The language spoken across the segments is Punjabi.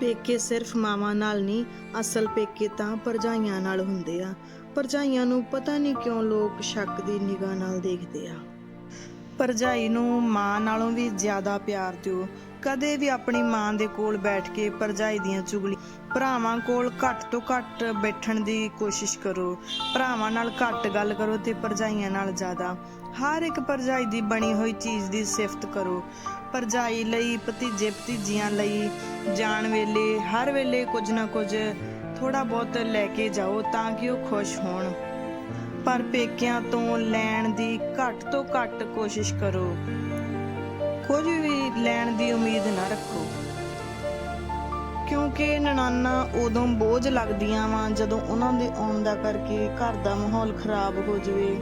ਪੇਕੇ ਸਿਰਫ ਮਾਵਾਂ ਨਾਲ ਨਹੀਂ, ਅਸਲ ਪੇਕੇ ਤਾਂ ਪਰਜਾਈਆਂ ਨਾਲ ਹੁੰਦੇ ਆ। ਪਰਜਾਈਆਂ ਨੂੰ ਪਤਾ ਨਹੀਂ ਕਿਉਂ ਲੋਕ ਸ਼ੱਕ ਦੀ ਨਿਗਾਹ ਨਾਲ ਦੇਖਦੇ ਆ। ਪਰਜਾਈ ਨੂੰ ਮਾਂ ਨਾਲੋਂ ਵੀ ਜ਼ਿਆਦਾ ਪਿਆਰ ਦਿਓ। ਕਦੇ ਵੀ ਆਪਣੀ ਮਾਂ ਦੇ ਕੋਲ ਬੈਠ ਕੇ ਪਰਜਾਈ ਦੀਆਂ ਚੁਗਲੀ ਭਰਾਵਾਂ ਕੋਲ ਘੱਟ ਤੋਂ ਘੱਟ ਬੈਠਣ ਦੀ ਕੋਸ਼ਿਸ਼ ਕਰੋ। ਭਰਾਵਾਂ ਨਾਲ ਘੱਟ ਗੱਲ ਕਰੋ ਤੇ ਪਰਜਾਈਆਂ ਨਾਲ ਜ਼ਿਆਦਾ। ਹਰ ਇੱਕ ਪਰਜਾਈ ਦੀ ਬਣੀ ਹੋਈ ਚੀਜ਼ ਦੀ ਸਿਫਤ ਕਰੋ। ਪਰਜਾਈ ਲਈ, ਭਤੀਜੇ ਭਤੀਜੀਆਂ ਲਈ, ਜਾਣ ਵੇਲੇ, ਹਰ ਵੇਲੇ ਕੁਝ ਨਾ ਕੁਝ ਥੋੜਾ ਬਹੁਤ ਲੈ ਕੇ ਜਾਓ ਤਾਂ ਕਿ ਉਹ ਖੁਸ਼ ਹੋਣ। ਪਰ ਪੇਕਿਆਂ ਤੋਂ ਲੈਣ ਦੀ ਘੱਟ ਤੋਂ ਘੱਟ ਕੋਸ਼ਿਸ਼ ਕਰੋ। ਕੁਝ ਵੀ ਲੈਣ ਦੀ ਉਮੀਦ ਨਾ ਰੱਖੋ। ਕਿਉਂਕਿ ਨਨਾਨਾ ਉਦੋਂ ਬੋਝ ਲੱਗਦੀਆਂ ਵਾ ਜਦੋਂ ਉਹਨਾਂ ਦੇ ਆਉਣ ਦਾ ਕਰਕੇ ਘਰ ਦਾ ਮਾਹੌਲ ਖਰਾਬ ਹੋ ਜਾਵੇ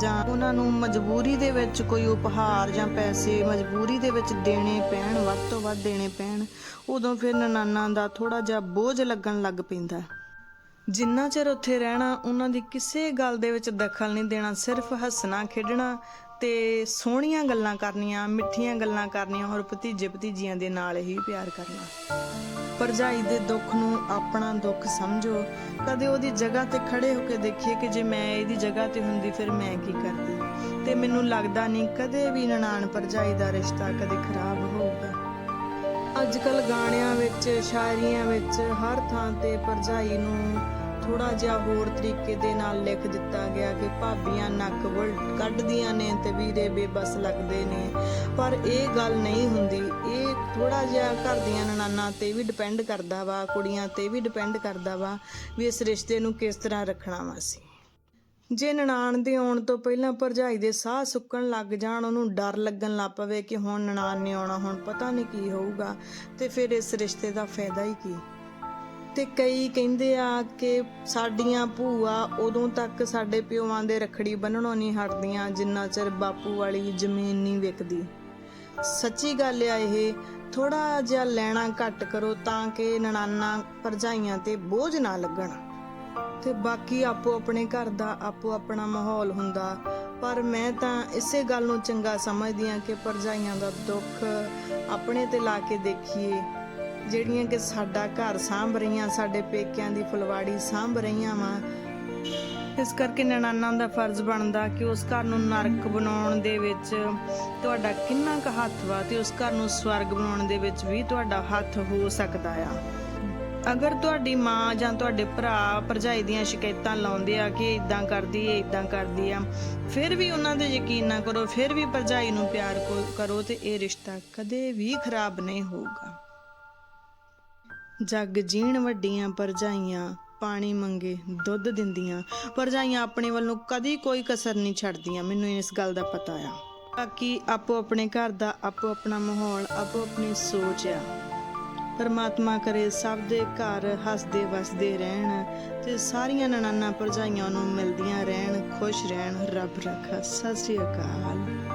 ਜਾਂ ਉਹਨਾਂ ਨੂੰ ਮਜਬੂਰੀ ਦੇ ਵਿੱਚ ਕੋਈ ਉਪਹਾਰ ਜਾਂ ਪੈਸੇ ਮਜਬੂਰੀ ਦੇ ਵਿੱਚ ਦੇਣੇ ਪੈਣ, ਵੱਧ ਤੋਂ ਵੱਧ ਦੇਣੇ ਪੈਣ, ਉਦੋਂ ਫਿਰ ਨਨਾਨਾ ਦਾ ਥੋੜਾ ਜਿਹਾ ਬੋਝ ਲੱਗਣ ਲੱਗ ਪੈਂਦਾ। ਜਿੰਨਾ ਚਿਰ ਉੱਥੇ ਰਹਿਣਾ, ਉਹਨਾਂ ਦੀ ਕਿਸੇ ਗੱਲ ਦੇ ਵਿੱਚ ਦਖਲ ਨਹੀਂ ਦੇਣਾ, ਸਿਰਫ ਹੱਸਣਾ, ਖੇਡਣਾ ਤੇ ਸੋਹਣੀਆਂ ਗੱਲਾਂ ਕਰਨੀਆਂ, ਮਿੱਠੀਆਂ ਗੱਲਾਂ ਕਰਨੀਆਂ, ਹੋਰ ਭਤੀਜੇ ਭਤੀਜੀਆਂ ਦੇ ਨਾਲ ਹੀ ਪਿਆਰ ਕਰਨਾ। ਪਰਜਾਈ ਦੇ ਦੁੱਖ ਨੂੰ ਆਪਣਾ ਦੁੱਖ ਸਮਝੋ। ਕਦੇ ਉਹਦੀ ਜਗ੍ਹਾ ਤੇ ਖੜੇ ਹੋ ਕੇ ਦੇਖੀਏ ਕਿ ਜੇ ਮੈਂ ਇਹਦੀ ਜਗ੍ਹਾ ਤੇ ਹੁੰਦੀ, ਫਿਰ ਮੈਂ ਕੀ ਕਰਦੀ? ਤੇ ਮੈਨੂੰ ਲੱਗਦਾ ਨਹੀਂ ਕਦੇ ਵੀ ਨਨਾਣ ਪਰਜਾਈ ਦਾ ਰਿਸ਼ਤਾ ਕਦੇ ਖਰਾਬ ਹੋਊਗਾ। ਅੱਜ ਕੱਲ ਗਾਣਿਆਂ ਵਿੱਚ, ਸ਼ਾਇਰੀਆਂ ਵਿੱਚ ਹਰ ਥਾਂ ਤੇ ਪਰਜਾਈ ਨੂੰ ਥੋੜਾ ਜਿਹਾ ਹੋਰ ਤਰੀਕੇ ਦੇ ਨਾਲ ਲਿਖ ਦਿੱਤਾ ਗਿਆ ਕਿ ਭਾਬੀਆਂ ਨੱਕ ਵਲ ਕੱਢਦੀਆਂ ਨੇ ਤੇ ਵੀਰੇ ਬੇਬਸ ਲੱਗਦੇ ਨੇ। ਪਰ ਇਹ ਗੱਲ ਨਹੀਂ ਹੁੰਦੀ। ਇਹ ਥੋੜਾ ਜਿਹਾ ਘਰ ਦੀਆਂ ਨਨਾਨਾ ਤੇ ਵੀ ਡਿਪੈਂਡ ਕਰਦਾ ਵਾ, ਕੁੜੀਆਂ ਤੇ ਵੀ ਡਿਪੈਂਡ ਕਰਦਾ ਵਾ ਵੀ ਇਸ ਰਿਸ਼ਤੇ ਨੂੰ ਕਿਸ ਤਰ੍ਹਾਂ ਰੱਖਣਾ ਵਾ ਸੀ ਜੇ ਨਨਾਣ ਦੇ ਆਉਣ ਤੋਂ ਪਹਿਲਾਂ ਭਰਜਾਈ ਦੇ ਸਾਹ ਸੁੱਕਣ ਲੱਗ ਜਾਣ, ਉਹਨੂੰ ਡਰ ਲੱਗਣ ਲੱਗ ਪਵੇ ਕਿ ਹੁਣ ਨਨਾਣ ਨੇ ਆਉਣਾ, ਹੁਣ ਪਤਾ ਨਹੀਂ ਕੀ ਹੋਊਗਾ ਤੇ ਫਿਰ ਇਸ ਰਿਸ਼ਤੇ ਦਾ ਫਾਇਦਾ ਹੀ ਕੀ। ਤੇ ਕਈ ਕਹਿੰਦੇ ਆ ਕਿ ਸਾਡੀਆਂ ਭੂਆ ਉਦੋਂ ਤੱਕ ਸਾਡੇ ਪਿਓਾਂ ਦੇ ਰਖੜੀ ਬੰਨਣੋਂ ਨਹੀਂ ਹਟਦੀਆਂ, ਜਿੰਨਾ ਚਿਰ ਬਾਪੂ ਵਾਲੀ ਜ਼ਮੀਨ ਨਹੀਂ ਵਿਕਦੀ। ਸੱਚੀ ਗੱਲ ਆ ਇਹ ਥੋੜਾ ਜਿਹਾ ਲੈਣਾ ਘੱਟ ਕਰੋ ਤਾਂ ਕਿ ਨਨਾਨਾ ਭਰਜਾਈਆਂ ਤੇ ਬੋਝ ਨਾ ਲੱਗਣ। ਤੇ ਬਾਕੀ ਆਪੋ ਆਪਣੇ ਘਰ ਦਾ ਆਪੋ ਆਪਣਾ ਮਾਹੌਲ ਹੁੰਦਾ। ਪਰ ਮੈਂ ਤਾਂ ਇਸੇ ਗੱਲ ਨੂੰ ਚੰਗਾ ਸਮਝਦੀ ਹਾਂ ਕਿ ਪਰਜਾਈਆਂ ਦਾ ਦੁੱਖ ਆਪਣੇ ਤੇ ਲਾ ਕੇ ਦੇਖੀਏ। ਜਿਹੜੀਆਂ ਕਿ ਸਾਡਾ ਘਰ ਸਾਂਭ ਰਹੀਆਂ, ਸਾਡੇ ਪੇਕਿਆਂ ਦੀ ਫੁਲਵਾੜੀ ਸਾਂਭ ਰਹੀਆਂ ਵਾ। ਇਸ ਕਰਕੇ ਨਨਾਨਾ ਦਾ ਫਰਜ਼ ਬਣਦਾ ਕਿ ਉਸ ਘਰ ਨੂੰ ਨਰਕ ਬਣਾਉਣ ਦੇ ਵਿੱਚ ਤੁਹਾਡਾ ਕਿੰਨਾ ਕੁ ਹੱਥ ਵਾ ਤੇ ਉਸ ਘਰ ਨੂੰ ਸਵਰਗ ਬਣਾਉਣ ਦੇ ਵਿੱਚ ਵੀ ਤੁਹਾਡਾ ਹੱਥ ਹੋ ਸਕਦਾ ਆ। ਅਗਰ ਤੁਹਾਡੀ ਮਾਂ ਜਾਂ ਤੁਹਾਡੇ ਭਰਾ ਭਰਜਾਈ ਦੀਆਂ ਸ਼ਿਕਾਇਤਾਂ ਲਾਉਂਦੇ ਆ ਕਿ ਇਦਾਂ ਕਰਦੀ ਏ ਇਦਾਂ ਕਰਦੀ ਆ, ਫਿਰ ਵੀ ਉਹਨਾਂ ਤੇ ਯਕੀਨ ਨਾ ਕਰੋ, ਫਿਰ ਵੀ ਭਰਜਾਈ ਨੂੰ ਪਿਆਰ ਕਰੋ ਤੇ ਇਹ ਰਿਸ਼ਤਾ ਕਦੇ ਵੀ ਖਰਾਬ ਨਹੀਂ ਹੋਊਗਾ। ਜੱਗ ਜੀਣ ਵੱਡੀਆਂ ਭਰਜਾਈਆਂ ਪਾਣੀ ਮੰਗੇ ਦੁੱਧ ਦਿੰਦੀਆਂ। ਭਰਜਾਈਆਂ ਆਪਣੇ ਵੱਲੋਂ ਕਦੀ ਕੋਈ ਕਸਰ ਨਹੀਂ ਛੱਡਦੀਆਂ, ਮੈਨੂੰ ਇਸ ਗੱਲ ਦਾ ਪਤਾ ਆ। ਬਾਕੀ ਆਪੋ ਆਪਣੇ ਘਰ ਦਾ, ਆਪੋ ਆਪਣਾ ਮਾਹੌਲ, ਆਪੋ ਆਪਣੀ ਸੋਚ ਆ। ਪਰਮਾਤਮਾ ਕਰੇ ਸਭ ਦੇ ਘਰ ਹੱਸਦੇ ਵਸਦੇ ਰਹਿਣ ਤੇ ਸਾਰੀਆਂ ਨਨਾਨਾ ਭਰਜਾਈਆਂ ਨੂੰ ਮਿਲਦੀਆਂ ਰਹਿਣ, ਖੁਸ਼ ਰਹਿਣ। ਰੱਬ ਰੱਖਾ, ਸਤਿ ਸ੍ਰੀ ਅਕਾਲ।